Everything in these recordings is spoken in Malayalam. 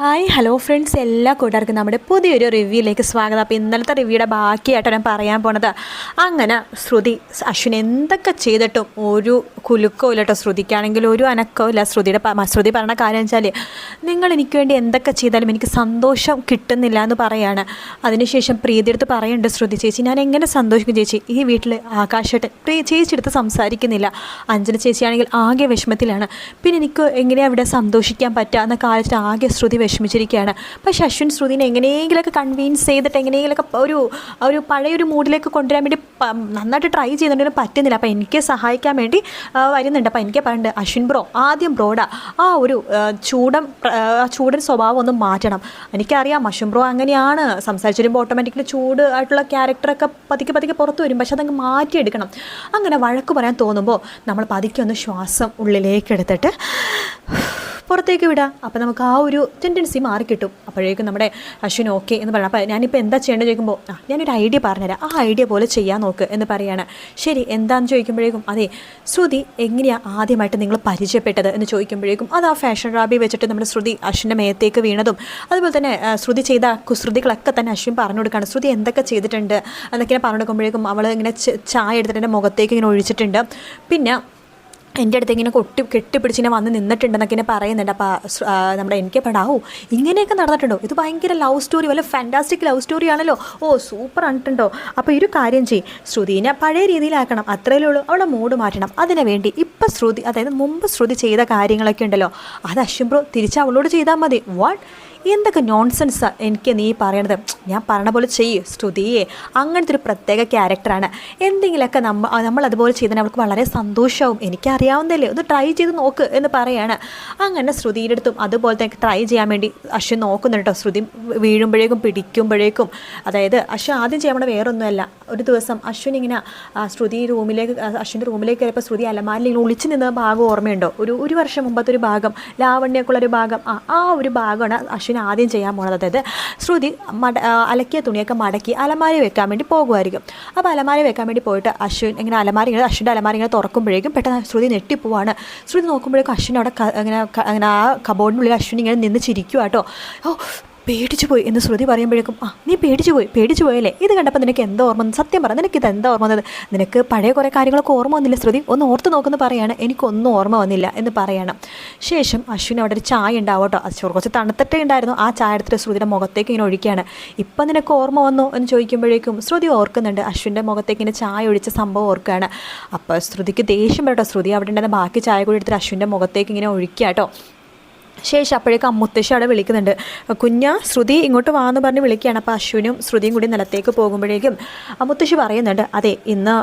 ഹായ് ഹലോ ഫ്രണ്ട്സ് എല്ലാ കൂട്ടുകാർക്കും നമ്മുടെ പുതിയൊരു റിവ്യൂയിലേക്ക് സ്വാഗതം. അപ്പോൾ ഇന്നലത്തെ റിവ്യൂയുടെ ബാക്കിയായിട്ട് ഞാൻ പറയാൻ പോണത്. അങ്ങനെ ശ്രുതി അശ്വിൻ എന്തൊക്കെ ചെയ്തിട്ടും ഒരു കുലുക്കോ ഇല്ല കേട്ടോ ശ്രുതിക്കാണെങ്കിൽ ഒരു അനക്കോ ഇല്ല. ശ്രുതിയുടെ ശ്രുതി പറഞ്ഞ കാര്യം വെച്ചാൽ നിങ്ങൾ എനിക്ക് വേണ്ടി എന്തൊക്കെ ചെയ്താലും എനിക്ക് സന്തോഷം കിട്ടുന്നില്ല എന്ന് പറയാണ്. അതിനുശേഷം പ്രീതി എടുത്ത് പറയുന്നുണ്ട് ശ്രുതി ചേച്ചി ഞാൻ എങ്ങനെ സന്തോഷിക്കും ചേച്ചി? ഈ വീട്ടിൽ ആകാശമായിട്ട് പ്രീ ചേച്ചി എടുത്ത് സംസാരിക്കുന്നില്ല. അഞ്ജന ചേച്ചിയാണെങ്കിൽ ആകെ വിഷമത്തിലാണ്. പിന്നെ എനിക്ക് എങ്ങനെയാണ് ഇവിടെ സന്തോഷിക്കാൻ പറ്റുക എന്ന കാലത്ത് ആകെ ശ്രുതി വിഷമിച്ചിരിക്കുകയാണ്. പക്ഷെ അശ്വിൻ ശ്രുതിനെ എങ്ങനെയെങ്കിലുമൊക്കെ കൺവീൻസ് ചെയ്തിട്ട് എങ്ങനെയെങ്കിലുമൊക്കെ ഒരു ഒരു പഴയൊരു മൂഡിലേക്ക് കൊണ്ടുവരാൻ വേണ്ടി നന്നായിട്ട് ട്രൈ ചെയ്യുന്നുണ്ടെങ്കിലും പറ്റുന്നില്ല. അപ്പോൾ എനിക്ക് സഹായിക്കാൻ വേണ്ടി വരുന്നുണ്ട്. അപ്പോൾ എനിക്ക് പറയുന്നുണ്ട് അശ്വിൻ ബ്രോ ആദ്യം ബ്രോഡ ആ ഒരു ചൂടം ചൂടൻ ചൂടൻ സ്വഭാവം ഒന്ന് മാറ്റണം. എനിക്കറിയാം അശ്വിൻ ബ്രോ അങ്ങനെയാണ്. സംസാരിച്ചു വരുമ്പോൾ ഓട്ടോമാറ്റിക്കലി ചൂട് ആയിട്ടുള്ള ക്യാരക്ടറൊക്കെ പതുക്കെ പതുക്കെ പുറത്ത് വരും. പക്ഷെ അതങ്ങ് മാറ്റിയെടുക്കണം. അങ്ങനെ വഴക്ക് പറയാൻ തോന്നുമ്പോൾ നമ്മൾ പതുക്കെ ഒന്ന് ശ്വാസം ഉള്ളിലേക്ക് എടുത്തിട്ട് പുറത്തേക്ക് വിടാം. അപ്പോൾ നമുക്ക് ആ ഒരു ടെൻഡൻസി മാറിക്കിട്ടും. അപ്പോഴേക്കും നമ്മുടെ അശ്വിൻ ഓക്കെ എന്ന് പറയണം. അപ്പോൾ ഞാനിപ്പോൾ എന്താ ചെയ്യേണ്ടത് ചോദിക്കുമ്പോൾ ആ ഞാനൊരു ഐഡിയ പറഞ്ഞുതരാം. ആ ഐഡിയ പോലെ ചെയ്യാൻ നോക്ക് എന്ന് പറയാണ്. ശരി എന്താണെന്ന് ചോദിക്കുമ്പോഴേക്കും അതെ ശ്രുതി എങ്ങനെയാണ് ആദ്യമായിട്ട് നിങ്ങൾ പരിചയപ്പെട്ടത് എന്ന് ചോദിക്കുമ്പോഴേക്കും അത് ആ ഫാഷൻ റാബി വെച്ചിട്ട് നമ്മുടെ ശ്രുതി അശ്വിന്റെ മേത്തേക്ക് വീണതും അതുപോലെ തന്നെ ശ്രുതി ചെയ്ത കുസൃതികളൊക്കെ തന്നെ അശ്വിൻ പറഞ്ഞു കൊടുക്കുകയാണ് ശ്രുതി എന്തൊക്കെ ചെയ്തിട്ടുണ്ട് എന്നൊക്കെ പറഞ്ഞു കൊടുക്കുമ്പോഴേക്കും അവൾ ഇങ്ങനെ ചായ എടുത്തിട്ട് മുഖത്തേക്ക് ഇങ്ങനെ ഒഴിച്ചിട്ടുണ്ട്. പിന്നെ എന്റെ അടുത്ത് ഇങ്ങനെ കൊട്ടി കെട്ടിപ്പിടിച്ച് ഇങ്ങനെ വന്ന് നിന്നിട്ടുണ്ടെന്നൊക്കെ ഇങ്ങനെ പറയുന്നുണ്ട്. അപ്പോൾ നമ്മുടെ എനിക്ക് പെടാവോ ഇങ്ങനെയൊക്കെ നടന്നിട്ടുണ്ടോ? ഇത് ഭയങ്കര ലവ് സ്റ്റോറി വല്ല ഫാന്റാസ്റ്റിക് ലവ് സ്റ്റോറി ആണല്ലോ. ഓ സൂപ്പർ ആണിട്ടുണ്ടോ? അപ്പോൾ ഒരു കാര്യം ചെയ്യും. ശ്രുതിനെ പഴയ രീതിയിലാക്കണം അത്രയേ ഉള്ളൂ. അവളുടെ മൂഡ് മാറ്റണം. അതിനു വേണ്ടി ഇപ്പം ശ്രുതി അതായത് മുമ്പ് ശ്രുതി ചെയ്ത കാര്യങ്ങളൊക്കെ ഉണ്ടല്ലോ. അത് അശ്വിൻ ബ്രോ തിരിച്ച് അവളോട് ചെയ്താൽ മതി. വാട്ട് എന്തൊക്കെ നോൺസെൻസ് എനിക്ക് നീ പറയണത്? ഞാൻ പറഞ്ഞ പോലെ ചെയ്യ് സ്തുതിയെ അങ്ങനത്തെ ഒരു പ്രത്യേക ക്യാരക്ടറാണ് എന്തെങ്കിലുമൊക്കെ നമ്മൾ നമ്മൾ അതുപോലെ ചെയ്താൽ അവൾക്ക് വളരെ സന്തോഷമാവും എനിക്കറിയാവുന്നതല്ലേ? ഒന്ന് ട്രൈ ചെയ്ത് നോക്ക് എന്ന് പറയാണ്. അങ്ങനെ ശ്രുതിയുടെ അടുത്തും അതുപോലെ തന്നെ ട്രൈ ചെയ്യാൻ വേണ്ടി അശ്വൻ നോക്കുന്നുണ്ട് കേട്ടോ ശ്രുതി വീഴുമ്പോഴേക്കും പിടിക്കുമ്പോഴേക്കും. അതായത് അശ്വൻ ആദ്യം ചെയ്യണ വേറൊന്നുമല്ല. ഒരു ദിവസം അശ്വിൻ ഇങ്ങനെ ശ്രുതി റൂമിലേക്ക് അശ്വിന്റെ റൂമിലേക്ക് കയറിയപ്പോൾ ശ്രുതി അലമാരിൽ ഇങ്ങനെ ഒളിച്ചു നിന്ന ഭാഗം ഓർമ്മയുണ്ടോ? ഒരു ഒരു വർഷം മുമ്പത്തെ ഒരു ഭാഗം ലാവണ്യക്കുള്ള ഒരു ഭാഗം. ആ ആ ഒരു ഭാഗമാണ് അശ്വിൻ ആദ്യം ചെയ്യാൻ പോണത് അതായത് ശ്രുതി മട അലക്കിയ തുണിയൊക്കെ മടക്കി അലമാരി വെക്കാൻ വേണ്ടി പോകുമായിരിക്കും. അപ്പോൾ അലമാരി വെക്കാൻ വേണ്ടി പോയിട്ട് അശ്വിൻ ഇങ്ങനെ അലമാരി ഇങ്ങനെ അശ്വിന്റെ അലമാരി ഇങ്ങനെ തുറക്കുമ്പോഴേക്കും പെട്ടെന്ന് ശ്രുതി ഞെട്ടിപ്പോവാണ് ശ്രുതി നോക്കുമ്പോഴേക്കും അശ്വിൻ അവിടെ ഇങ്ങനെ അങ്ങനെ ആ കബോർഡിനുള്ളിൽ അശ്വിൻ ഇങ്ങനെ നിന്ന് ചിരിക്കുക കേട്ടോ ഓ പേടിച്ചു പോയി എന്ന് ശ്രുതി പറയുമ്പോഴേക്കും ആ നീ പേടിച്ചു പോയി പേടിച്ചു പോയല്ലേ? ഇത് കണ്ടപ്പോൾ നിനക്ക് എന്തോ ഓർമ്മ? സത്യം പറ നിനക്ക് ഇത് എന്താ ഓർമ്മ വന്നത്? നിനക്ക് പഴയ കുറേ കാര്യങ്ങളൊക്കെ ഓർമ്മ വന്നില്ല ശ്രുതി? ഒന്ന് ഓർത്ത് നോക്കുന്ന പറയാണ് എനിക്കൊന്നും ഓർമ്മ വന്നില്ല എന്ന് പറയണം. ശേഷം അശ്വിൻ അവിടെ ഒരു ചായ ഉണ്ടാവട്ടോ അത് കുറച്ച് തണുത്തിട്ടേ ഉണ്ടായിരുന്നു. ആ ചായ എടുത്തിട്ട് ശ്രുതിയുടെ മുഖത്തേക്ക് ഇങ്ങനെ ഒഴിക്കുകയാണ്. ഇപ്പം നിനക്ക് ഓർമ്മ വന്നോ എന്ന് ചോദിക്കുമ്പോഴേക്കും ശ്രുതി ഓർക്കുന്നുണ്ട്. അശ്വിന്റെ മുഖത്തേക്ക് ഇങ്ങനെ ചായ ഒഴിച്ച സംഭവം ഓർക്കുകയാണ്. അപ്പോൾ ശ്രുതിക്ക് ദേഷ്യം വരട്ടോ ശ്രുതി അവിടെ ഉണ്ടായിരുന്ന ബാക്കി ചായ കൂടി എടുത്തിട്ട് അശ്വിന്റെ മുഖത്തേക്ക് ഇങ്ങനെ ഒഴിക്കുക കേട്ടോ. ശേഷം അപ്പോഴേക്കും അമ്മുത്തശ്ശി അവിടെ വിളിക്കുന്നുണ്ട്. കുഞ്ഞ ശ്രുതി ഇങ്ങോട്ട് വാന്ന് പറഞ്ഞ് വിളിക്കുകയാണ്. അപ്പോൾ അശ്വിനും ശ്രുതിയും കൂടി നിലത്തേക്ക് പോകുമ്പോഴേക്കും അമ്മുത്തശ്ശി പറയുന്നുണ്ട് അതെ ഇന്ന്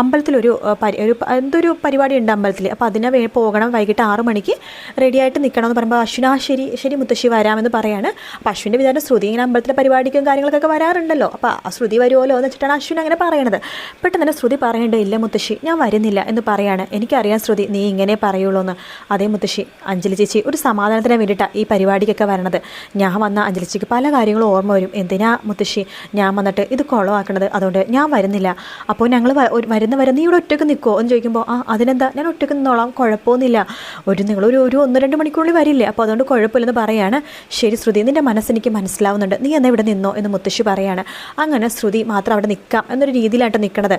അമ്പലത്തിലൊരു പരി ഒരു എന്തൊരു പരിപാടി ഉണ്ട് അമ്പലത്തിൽ അപ്പോൾ അതിനെ വേ പോകണം വൈകിട്ട് ആറ് മണിക്ക് റെഡിയായിട്ട് നിൽക്കണം എന്ന് പറയുമ്പോൾ അശ്വിൻ ആ ശരി ശരി മുത്തശ്ശി വരാമെന്ന് പറയാണ്. അപ്പോൾ അശ്വിന്റെ വിചാരം ശ്രുതി ഇങ്ങനെ അമ്പലത്തിലെ പരിപാടിക്കും കാര്യങ്ങൾക്കൊക്കെ വരാറുണ്ടല്ലോ. അപ്പോൾ ശ്രുതി വരുമല്ലോ എന്ന് വെച്ചിട്ടാണ് അശ്വിൻ അങ്ങനെ പറയണത്. പെട്ടെന്ന് തന്നെ ശ്രുതി പറയേണ്ട ഇല്ല മുത്തശ്ശി ഞാൻ വരുന്നില്ല എന്ന് പറയാണ്. എനിക്കറിയാം ശ്രുതി നീ ഇങ്ങനെ പറയുള്ളൂ എന്ന് അതേ മുത്തശ്ശി അഞ്ജലി ചേച്ചി ഒരു സമാധാനത്തിന് വേണ്ടിയിട്ടാണ് ഈ പരിപാടിക്കൊക്കെ വരണത്. ഞാൻ വന്ന അഞ്ചലിച്ചിക്ക് പല കാര്യങ്ങളും ഓർമ്മ വരും. എന്തിനാ മുത്തശ്ശി? ഞാൻ വന്നിട്ട് ഇത് കുളമാക്കണത് അതുകൊണ്ട് ഞാൻ വരുന്നില്ല. അപ്പോൾ ഞങ്ങൾ വരുന്ന വരെ നീ ഇവിടെ ഒറ്റയ്ക്ക് നിൽക്കുമോ എന്ന് ചോദിക്കുമ്പോൾ ആ അതിനെന്താ? ഞാൻ ഒറ്റയ്ക്ക് നിന്നോളാം. കുഴപ്പമൊന്നുമില്ല. ഒരു നിങ്ങളൊരു ഒരു ഒന്ന് രണ്ട് മണിക്കൂറിൽ വരില്ലേ? അപ്പോൾ അതുകൊണ്ട് കുഴപ്പമില്ലെന്ന് പറയാണ്. ശരി ശ്രുതി നിന്റെ മനസ്സെനിക്ക് മനസ്സിലാവുന്നുണ്ട്. നീ എന്നാ ഇവിടെ നിന്നോ? എന്ന് മുത്തശ്ശി പറയാണ്. അങ്ങനെ ശ്രുതി മാത്രം അവിടെ നിൽക്കാം എന്നൊരു രീതിയിലായിട്ട് നിൽക്കണത്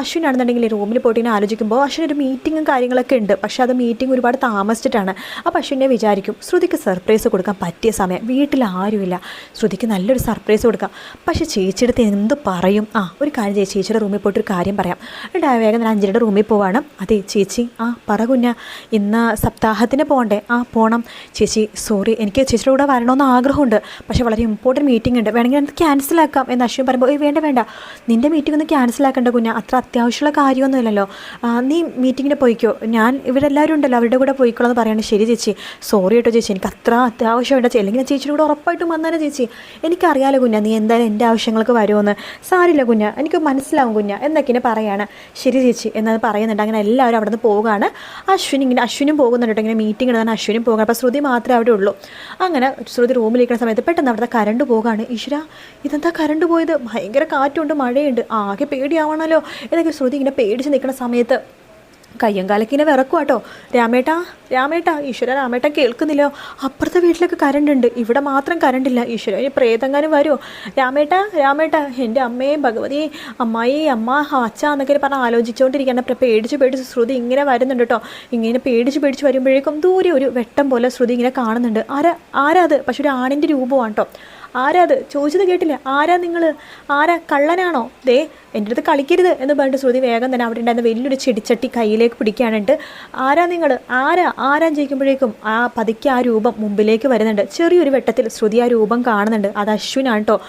അശ്വിനാണെന്നുണ്ടെങ്കിൽ റൂമിൽ പോയിട്ട് ഇങ്ങനെ ആലോചിക്കുമ്പോൾ അശ്വിന് ഒരു മീറ്റിങ്ങും കാര്യങ്ങളൊക്കെ ഉണ്ട്. പക്ഷേ അത് മീറ്റിംഗ് ഒരുപാട് താമസിച്ചിട്ടാണ്. അപ്പോൾ അശ്വിനെ വിചാരിക്കും. ശ്രുതിക്ക് സർപ്രൈസ് കൊടുക്കാൻ പറ്റിയ സമയം. വീട്ടിൽ ആരുമില്ല. ശ്രുതിക്ക് നല്ലൊരു സർപ്രൈസ് കൊടുക്കാം. പക്ഷേ ചേച്ചിയുടെ എന്ത് പറയും? ആ ഒരു കാര്യം ചെയ്യും. ചേച്ചിയുടെ റൂമിൽ പോയിട്ട് ഒരു കാര്യം പറയാം. ഡാ വേഗം ഞാൻ അഞ്ജലിയുടെ റൂമിൽ പോവാണ്. അതെ ചേച്ചി. ആ പറ കുഞ്ഞ. ഇന്ന് സപ്താഹത്തിന് പോകണ്ടേ ആ പോകണം ചേച്ചി സോറി എനിക്ക് ചേച്ചിയുടെ കൂടെ വരണമെന്ന് ആഗ്രഹമുണ്ട്. പക്ഷേ വളരെ ഇമ്പോർട്ടന്റ് മീറ്റിംഗ് ഉണ്ട്. വേണമെങ്കിൽ അത് ക്യാൻസൽ ആക്കാം എന്ന് അശ്വിൻ പറയുമ്പോൾ ഏയ് വേണ്ട വേണ്ട. നിന്റെ മീറ്റിംഗ് ഒന്ന് ക്യാൻസൽ ആക്കണ്ട കുഞ്ഞ. അത്ര അത്യാവശ്യമുള്ള കാര്യമൊന്നുമില്ലല്ലോ. നീ മീറ്റിങ്ങിന് പോയിക്കോ. ഞാൻ ഇവിടെ എല്ലാവരും ഉണ്ടല്ലോ. അവരുടെ കൂടെ പോയിക്കോളെന്ന് എന്ന് ശരി ചേച്ചി. സോറി കേട്ടോ ചേച്ചി. എനിക്ക് അത്ര അത്യാവശ്യമുണ്ട്. ചേച്ചി അല്ലെങ്കിൽ ചേച്ചിയുടെ കൂടെ ഉറപ്പായിട്ടും വന്നാലേ ചേച്ചി. എനിക്കറിയാലോ കുഞ്ഞ നീ എന്തായാലും എന്റെ ആവശ്യങ്ങൾക്ക് വരുമെന്ന്. സാരില്ല കുഞ്ഞ എനിക്ക് മനസ്സിലാവും കുഞ്ഞ എന്നൊക്കെ പറയാണ്. ശരി ചേച്ചി എന്നത് പറയുന്നുണ്ട്. അങ്ങനെ എല്ലാവരും അവിടെ നിന്ന് പോവുകയാണ്. അശ്വിൻ ഇങ്ങനെ അശ്വിനും പോകുന്നുണ്ട് ഇങ്ങനെ മീറ്റിംഗ് ഇടാൻ അശ്വിനും പോകുകയാണ് അപ്പോൾ ശ്രുതി മാത്രമേ അവിടെ ഉള്ളൂ. അങ്ങനെ ശ്രുതി റൂമിലിരിക്കുന്ന സമയത്ത് പെട്ടെന്ന് അവിടുത്തെ കരണ്ട് പോകുകയാണ് ഈശ്വര ഇതെന്താ കരണ്ട് പോയത്? ഭയങ്കര കാറ്റുണ്ട് മഴയുണ്ട്. ആകെ പേടിയാവണമല്ലോ എന്നൊക്കെ ശ്രുതി ഇങ്ങനെ പേടിച്ച് നിൽക്കുന്ന സമയത്ത് കയ്യും കാലക്കിനെ വിറക്കും കേട്ടോ രാമേട്ടാ രാമേട്ടാ ഈശ്വര രാമേട്ട കേൾക്കുന്നില്ലോ. അപ്പുറത്തെ വീട്ടിലൊക്കെ കറണ്ട് ഉണ്ട്. ഇവിടെ മാത്രം കറണ്ട് ഇല്ല. ഈശ്വര ഇനി പ്രേതങ്ങാനും വരുമോ രാമേട്ടാ രാമേട്ട എന്റെ അമ്മയും ഭഗവതി അമ്മായി അമ്മ അച്ഛ എന്നൊക്കെ പറഞ്ഞ് ആലോചിച്ചുകൊണ്ടിരിക്കുകയാണ്. അപ്പം പേടിച്ച് പേടിച്ച് ശ്രുതി ഇങ്ങനെ വരുന്നുണ്ട് കേട്ടോ. ഇങ്ങനെ പേടിച്ച് പേടിച്ച് വരുമ്പോഴേക്കും ദൂരെ ഒരു വെട്ടം പോലെ ശ്രുതി ഇങ്ങനെ കാണുന്നുണ്ട്. ആരാ ആരാ അത്? പക്ഷെ ഒരു ആണിന്റെ രൂപമാണ് കേട്ടോ. ആരാ അത്? ചോദിച്ചത് കേട്ടില്ല. ആരാ നിങ്ങൾ ആരാ കള്ളനാണോ? ദേ എന്റെ അടുത്ത് കളിക്കരുത് എന്ന് പറഞ്ഞിട്ട് ശ്രുതി വേഗം തന്നെ അവിടെ ഉണ്ടായിരുന്ന വലിയൊരു ചെടിച്ചട്ടി കയ്യിലേക്ക് പിടിക്കാനുണ്ട് ആരാ നിങ്ങൾ ആരാ? ആരാ ജയിക്കുമ്പോഴേക്കും ആ പതുക്കെ ആ രൂപം മുമ്പിലേക്ക് വരുന്നുണ്ട്. ചെറിയൊരു വെട്ടത്തിൽ ശ്രുതി ആ രൂപം കാണുന്നുണ്ട്. അത് അശ്വിനാണ് കേട്ടോ.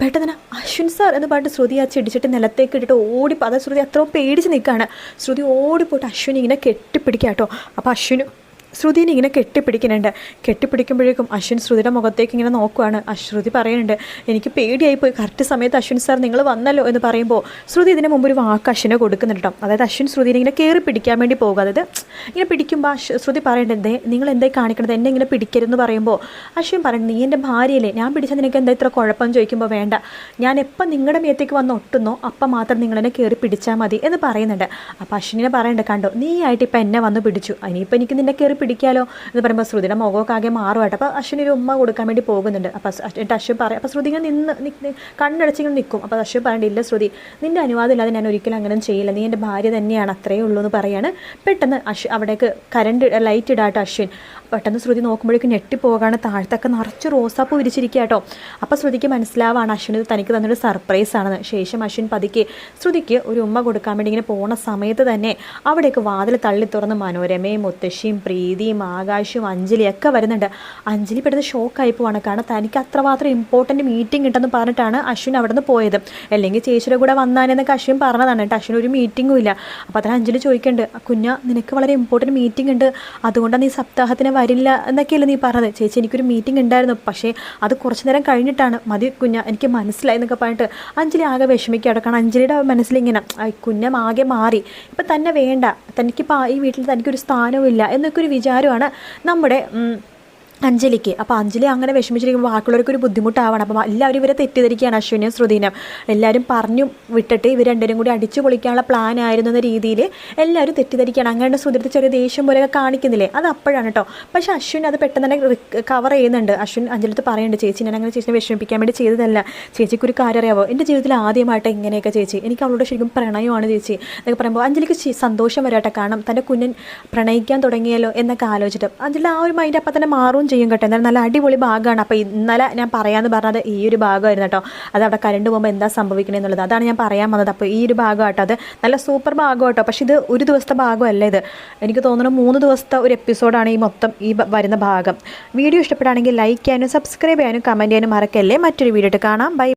പെട്ടെന്ന് അശ്വിൻ സാർ എന്ന് പറഞ്ഞിട്ട് ശ്രുതി ആ ചെടിച്ചിട്ട് നിലത്തേക്ക് ഇട്ടിട്ട് ഓടി അതായത് ശ്രുതി അത്രയും പേടിച്ച് നിൽക്കുകയാണ്. ശ്രുതി ഓടിപ്പോയിട്ട് അശ്വിൻ ഇങ്ങനെ കെട്ടിപ്പിടിക്കുക കേട്ടോ. അപ്പോൾ അശ്വിന് ശ്രുതിനെ ഇങ്ങനെ കെട്ടിപ്പിടിക്കുന്നുണ്ട്. കെട്ടിപ്പിടിക്കുമ്പോഴേക്കും അശ്വിൻ ശ്രുതിയുടെ മുഖത്തേക്ക് ഇങ്ങനെ നോക്കുവാണ്. അശ്രുതി പറയുന്നുണ്ട് എനിക്ക് പേടിയായി പോയി കറക്റ്റ് സമയത്ത് അശ്വിൻ സാർ നിങ്ങൾ വന്നല്ലോ എന്ന് പറയുമ്പോൾ ശ്രുതി ഇതിന് മുമ്പ് ഒരു വാക്ക് അശ്വിനെ കൊടുക്കുന്നുണ്ട് കേട്ടോ. അതായത് അശ്വിൻ ശ്രുതിനെ ഇങ്ങനെ കയറി പിടിക്കാൻ വേണ്ടി പോകുക. അതായത് ഇങ്ങനെ പിടിക്കുമ്പോൾ ശ്രുതി പറയേണ്ടത് നിങ്ങൾ എന്തായി കാണിക്കണത്? എന്നെ ഇങ്ങനെ പിടിക്കരുതെന്ന് പറയുമ്പോൾ അശ്വിൻ പറയുന്നത് നീ എന്റെ ഭാര്യയല്ലേ? ഞാൻ പിടിച്ചാൽ നിനക്ക് എന്താ ഇത്ര കുഴപ്പം? ചോദിക്കുമ്പോൾ വേണ്ട. ഞാൻ എപ്പം നിങ്ങളുടെ മേത്തേക്ക് വന്ന് ഒട്ടുന്നോ അപ്പം മാത്രം നിങ്ങളെന്നെ കയറി പിടിച്ചാൽ മതി എന്ന് പറയുന്നുണ്ട്. അപ്പോൾ അശ്വിനെ പറയണ്ട കണ്ടോ നീ ആയിട്ട് ഇപ്പം എന്നെ വന്ന് പിടിച്ചു. ഇനിയിപ്പോൾ എനിക്ക് നിന്നെ കയറി പിടിക്കാലോ എന്ന് പറയുമ്പോൾ ശ്രുതിയുടെ മുഖമൊക്കെ ആകെ മാറുമായിട്ട് അപ്പോൾ അശ്വിന് ഒരു ഉമ്മ കൊടുക്കാൻ വേണ്ടി പോകുന്നുണ്ട്. അപ്പോൾ എന്നിട്ട് അശ്വിൻ പറയും അപ്പോൾ ശ്രുതി ഇങ്ങനെ നിന്ന് കണ്ണടച്ചിങ്ങനെ നിൽക്കും അപ്പോൾ അശ്വിൻ പറയേണ്ടില്ല ശ്രുതി നിന്റെ അനുവാദം ഇല്ലാതെ ഞാൻ ഒരിക്കലും അങ്ങനെ ചെയ്യില്ല. നീ എന്റെ ഭാര്യ തന്നെയാണ്. അത്രയേ ഉള്ളൂ എന്ന് പറയാണ്. പെട്ടെന്ന് അശ്വിൻ അവിടേക്ക് കരണ്ട് ലൈറ്റ് ഇടാട്ട് അശ്വിൻ. പെട്ടെന്ന് ശ്രുതി നോക്കുമ്പോഴേക്കും ഞെട്ടിപ്പോകാണ്. താഴത്തൊക്കെ നിറച്ച് റോസാപ്പൂ വിരിച്ചിരിക്കുക കേട്ടോ. അപ്പോൾ ശ്രുതിക്ക് മനസ്സിലാവാണ് അശ്വിന് തനിക്ക് തന്നൊരു സർപ്രൈസ് ആണെന്ന്. ശേഷം അശ്വിൻ പതുക്കെ ശ്രുതിക്ക് ഒരു ഉമ്മ കൊടുക്കാൻ വേണ്ടി ഇങ്ങനെ പോണ സമയത്ത് തന്നെ അവിടേക്ക് വാതിൽ തള്ളി തുറന്ന് മനോരമയും മുത്തശ്ശിയും പ്രീതിയും ആകാശും അഞ്ജലിയും ഒക്കെ വരുന്നുണ്ട്. അഞ്ജലി പെട്ടെന്ന് ഷോക്കായി പോവാണ്. കാരണം തനിക്ക് അത്രമാത്രം ഇമ്പോർട്ടന്റ് മീറ്റിംഗ് ഉണ്ടെന്ന് പറഞ്ഞിട്ടാണ് അശ്വിൻ അവിടെ നിന്ന് പോയത്. അല്ലെങ്കിൽ ചേച്ചിയുടെ കൂടെ വന്നാനെന്നൊക്കെ അശ്വിൻ പറഞ്ഞതാണ്. കേട്ടോ അശ്വിൻ ഒരു മീറ്റിംഗും ഇല്ല. അപ്പോൾ അതിന് അഞ്ജലി ചോദിക്കുന്നുണ്ട് കുഞ്ഞ നിനക്ക് വളരെ ഇമ്പോർട്ടന്റ് മീറ്റിംഗ് ഉണ്ട്. അതുകൊണ്ടാണ് നീ സപ്താഹത്തിന് വരില്ല എന്നൊക്കെയല്ലേ നീ പറഞ്ഞത്. ചേച്ചി എനിക്കൊരു മീറ്റിംഗ് ഉണ്ടായിരുന്നു. പക്ഷേ അത് കുറച്ച് നേരം കഴിഞ്ഞിട്ടാണ്. മതി കുഞ്ഞ എനിക്ക് മനസ്സിലായി എന്നൊക്കെ പറഞ്ഞിട്ട് അഞ്ജലി ആകെ വിഷമിക്കുകയാണ് കാരണം അഞ്ജലിയുടെ മനസ്സിലിങ്ങനെ "ഐ, കുഞ്ഞം ആകെ മാറി. ഇപ്പം തന്നെ വേണ്ട. തനിക്കിപ്പോൾ ഈ വീട്ടിൽ തനിക്കൊരു സ്ഥാനവും ഇല്ല എന്നൊക്കെ ഒരു വിചാരമാണ് നമ്മുടെ അഞ്ജലിക്ക്. അപ്പോൾ അഞ്ജലി അങ്ങനെ വിഷമിച്ചിരിക്കുമ്പോൾ ബാക്കിയുള്ളവർക്ക് ഒരു ബുദ്ധിമുട്ടാവണം. അപ്പോൾ എല്ലാവരും ഇവരെ തെറ്റിദ്ധരിക്കുകയാണ് അശ്വിനും ശ്രുതിനും എല്ലാവരും പറഞ്ഞു വിട്ടിട്ട് ഇവർ രണ്ടുപേരും കൂടി അടിച്ചു പൊളിക്കാനുള്ള പ്ലാൻ ആയിരുന്നു എന്ന രീതിയിൽ എല്ലാവരും തെറ്റിദ്ധരിക്കുകയാണ്. അങ്ങനെ ശ്രുതിയുടെ ചെറിയ ദേഷ്യം പോലെയൊക്കെ കാണിക്കുന്നില്ലേ? അത് അപ്പോഴാണ് കേട്ടോ പക്ഷേ അശ്വിൻ അത് പെട്ടെന്ന് തന്നെ കവർ ചെയ്യുന്നുണ്ട്. അശ്വിൻ അഞ്ജലിത്ത് പറയുന്നുണ്ട് ചേച്ചി ഞാൻ അങ്ങനെ ചേച്ചിനെ വിഷമിപ്പിക്കാൻ വേണ്ടി ചെയ്തതല്ല. ചേച്ചിക്ക് ഒരു കാര്യം അറിയാവോ? എന്റെ ജീവിതത്തിൽ ആദ്യമായിട്ട് ഇങ്ങനെയൊക്കെ ചേച്ചി. എനിക്ക് അവളോട് ശരിക്കും പ്രണയമാണ് ചേച്ചി. എന്നൊക്കെ പറയുമ്പോൾ അഞ്ജലിക്ക് സന്തോഷം വരാട്ടെ. കാരണം തന്റെ കുഞ്ഞൻ പ്രണയിക്കാൻ തുടങ്ങിയല്ലോ എന്നൊക്കെ ആലോചിച്ചിട്ട് അഞ്ജലി ആ ഒരു മൈൻഡ് അപ്പം തന്നെ മാറുകയും ചെയ്യും കേട്ടോ. എന്നാലും നല്ല അടിപൊളി ഭാഗമാണ്. അപ്പോൾ ഇന്നലെ ഞാൻ പറയാമെന്ന് പറഞ്ഞത് ഈ ഒരു ഭാഗമായിരുന്നു കേട്ടോ. അത് അവിടെ കരണ്ട് പോകുമ്പോൾ എന്താ സംഭവിക്കണേ എന്നുള്ളത്. അതാണ് ഞാൻ പറയാൻ വന്നത്. അപ്പോൾ ഈ ഒരു ഭാഗം കേട്ടോ അത് നല്ല സൂപ്പർ ഭാഗം കേട്ടോ പക്ഷേ ഇത് ഒരു ദിവസത്തെ ഭാഗമല്ല ഇത്. എനിക്ക് തോന്നുന്നു മൂന്ന് ദിവസത്തെ ഒരു എപ്പിസോഡാണ് ഈ മൊത്തം ഈ വരുന്ന ഭാഗം. വീഡിയോ ഇഷ്ടപ്പെടുകയാണെങ്കിൽ ലൈക്ക് ചെയ്യാനും സബ്സ്ക്രൈബ് ചെയ്യാനും കമന്റ് ചെയ്യാനും മറക്കല്ലേ. മറ്റൊരു വീഡിയോ കാണാം. ബൈ.